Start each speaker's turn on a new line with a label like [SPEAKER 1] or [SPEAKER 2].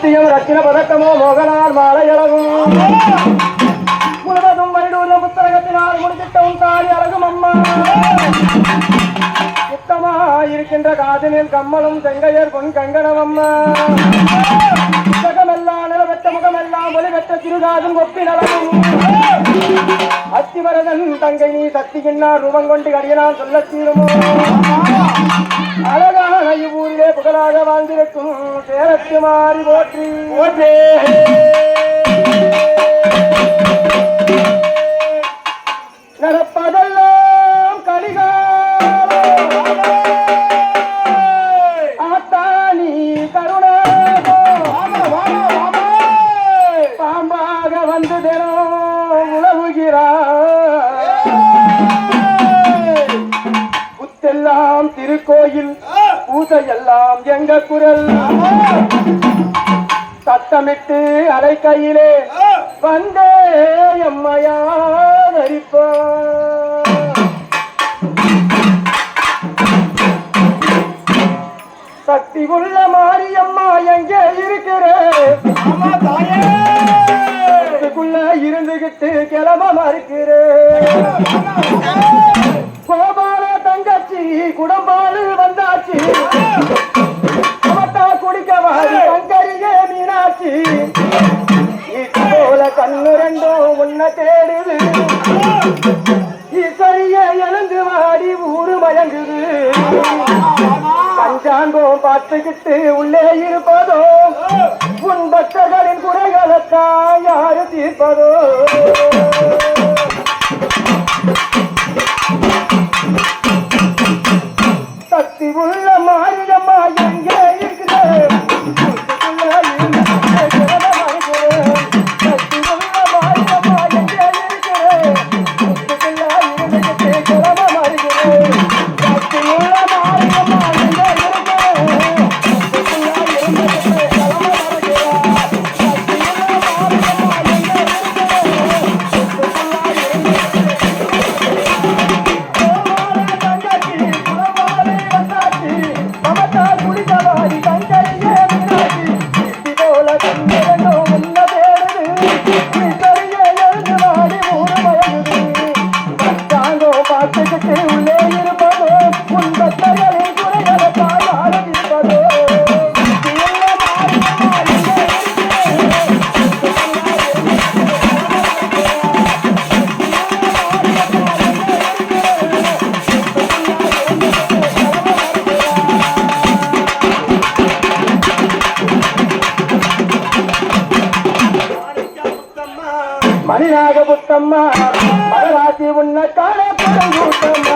[SPEAKER 1] நித்தியம் ரத்தின பதக்கமோ மோகனார் மாலையழகும் முழுவதும் வைடூரிய புத்தகத்தினால் முடித்திட்டவும் தாலி அழகும் அம்மா. இருக்கின்ற காதலில் கம்மலும் செங்கையர் பொன் கங்கணம் அம்மா புத்தகமெல்லாம் நிலவெற்ற முகமெல்லாம் ஒளிவெற்ற சிறுகாதும் ஒப்பி நலமும் தங்கை நீ சத்திகின்னார் ரூபம் கொண்டு கடியனால் சொல்ல தீருமோ அழகான இவ்வூரிலே புகழாக வாழ்ந்திருக்கும் சேரத்து மாறி போற்றி. போற்றே. திருக்கோயில் பூசையெல்லாம் எங்க குரல்? சத்தமிட்டு அலைக்கையிலே வந்தே எம்மையாதரிப்பா சக்தி உள்ள மாரியம்மா எங்கே இருக்கிறேன் இருந்துகிட்டு கிளம்ப மறுக்கிறேன் தங்கச்சி குடம்பாடு வந்தாச்சு. குடிக்க வாரி தங்கரியே மீனாட்சி போல கண்ணு ரெண்டும் உன்னை தேடுது. இசைய எழுந்து வாடி ஊரு மயங்குது. பஞ்சாங்கம் பார்த்துக்கிட்டு உள்ளே இருப்பதோ உன் பக்தர்களின் குறைகளைத்தான் யாரு தீர்ப்பதோ? சக்தி உள்ள రాగబుత్తమ్మ రాసి ఉన్న కాళ
[SPEAKER 2] పడబుత్తమ్మ